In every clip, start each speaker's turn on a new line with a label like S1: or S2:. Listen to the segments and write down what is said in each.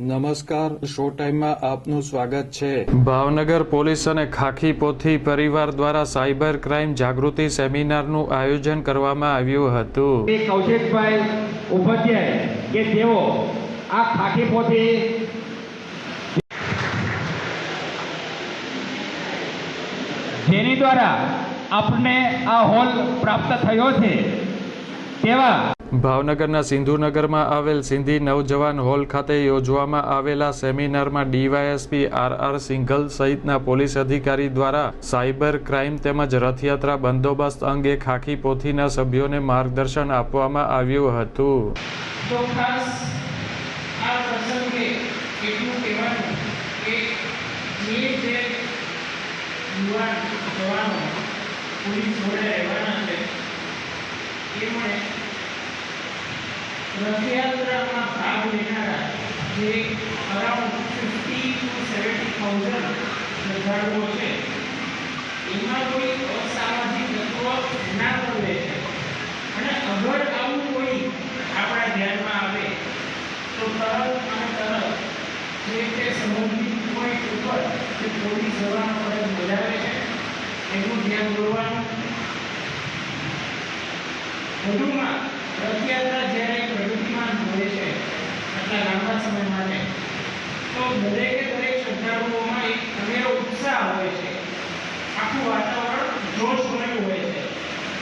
S1: નમસ્કાર શો ટાઈમમાં આપનું સ્વાગત છે.
S2: ભાવનગર પોલીસ અને ખાખી પોથી પરિવાર દ્વારા સાયબર ક્રાઇમ જાગૃતિ સેમિનારનું આયોજન કરવામાં આવ્યું હતું.
S3: કૌશિકભાઈ ઉપાધ્યાય કે તેઓ આ ખાખી પોથી જેની દ્વારા આપણે આ હોલ પ્રાપ્ત થયો છે તેવા
S2: ભાવનગરના સિંધુનગરમાં આવેલ સિંધી નવજવાન હોલ ખાતે યોજવામાં આવેલા સેમિનારમાં ડીવાયએસપી આર આર સિંઘલ સહિતના પોલીસ અધિકારી દ્વારા સાયબર ક્રાઇમ તેમજ રથયાત્રા બંદોબસ્ત અંગે ખાખી પોથીના સભ્યોને માર્ગદર્શન આપવામાં આવ્યું હતું.
S4: યુવાન જવાનો પોલીસ જોડે રહેવાના છે એમણે રથયાત્રામાં ભાગ લેનારા જે around fifty to seventy thousand શ્રદ્ધાળુઓ છે, એમાં કોઈ અસામાજિક તત્વો ના પ્રવે છે. અને અગર આવું કોઈ આપણા ધ્યાનમાં આવે, તો તરત અને તરત જે તે સંબંધિત પોઈન્ટ ઉપર જે પોલીસ જવાનો ફરજ બજાવે છે, એનું ધ્યાન દોરવાનું. વધુમાં રથયાત્રા જ્યારે હોય છે આટલા લાંબા સમય માટે. તો દરેકે દરેક શ્રદ્ધાળુઓમાં એક અનેરો ઉત્સાહ હોય છે. આખું વાતાવરણ જોશ ભરેલું હોય છે.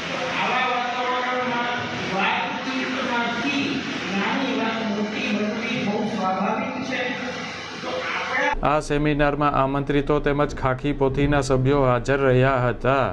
S4: તો આવા વાતાવરણમાં વાતચીતમાંથી નાની વાત મોટી બનવી બહુ સ્વાભાવિક છે.
S2: આ સેમિનારમાં આમંત્રિતો તેમજ ખાખી પોથીના સભ્યો હાજર રહ્યા હતા.